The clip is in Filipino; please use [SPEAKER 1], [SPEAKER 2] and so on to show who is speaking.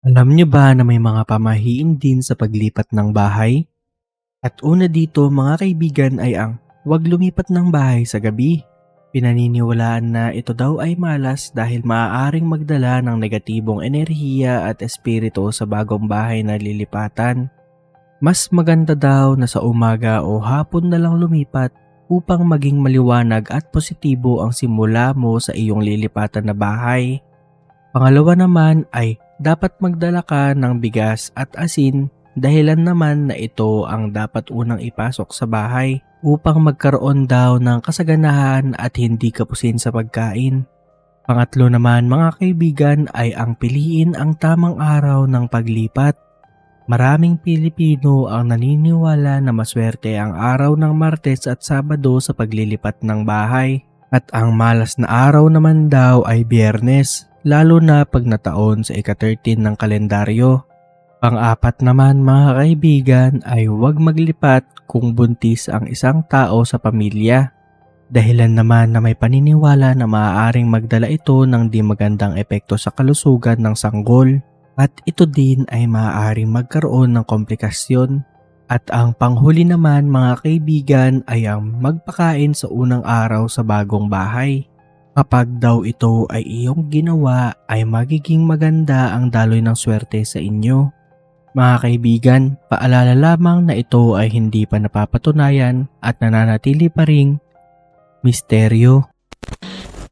[SPEAKER 1] Alam niyo ba na may mga pamahiin din sa paglipat ng bahay? At una dito mga kaibigan ay ang huwag lumipat ng bahay sa gabi. Pinaniniwalaan na ito daw ay malas dahil maaaring magdala ng negatibong enerhiya at espiritu sa bagong bahay na lilipatan. Mas maganda daw na sa umaga o hapon na lang lumipat upang maging maliwanag at positibo ang simula mo sa iyong lilipatan na bahay. Pangalawa naman ay dapat magdala ka ng bigas at asin dahilan naman na ito ang dapat unang ipasok sa bahay upang magkaroon daw ng kasaganahan at hindi kapusin sa pagkain. Pangatlo naman mga kaibigan ay ang piliin ang tamang araw ng paglipat. Maraming Pilipino ang naniniwala na maswerte ang araw ng Martes at Sabado sa paglilipat ng bahay. At ang malas na araw naman daw ay Biyernes, lalo na pag nataon sa ika-13 ng kalendaryo. Pang-apat naman mga kaibigan ay huwag maglipat kung buntis ang isang tao sa pamilya. Dahilan naman na may paniniwala na maaaring magdala ito ng di magandang epekto sa kalusugan ng sanggol at ito din ay maaaring magkaroon ng komplikasyon. At ang panghuli naman mga kaibigan ay ang magpakain sa unang araw sa bagong bahay. Kapag daw ito ay iyong ginawa ay magiging maganda ang daloy ng swerte sa inyo. Mga kaibigan, paalala lamang na ito ay hindi pa napapatunayan at nananatili pa ring misteryo.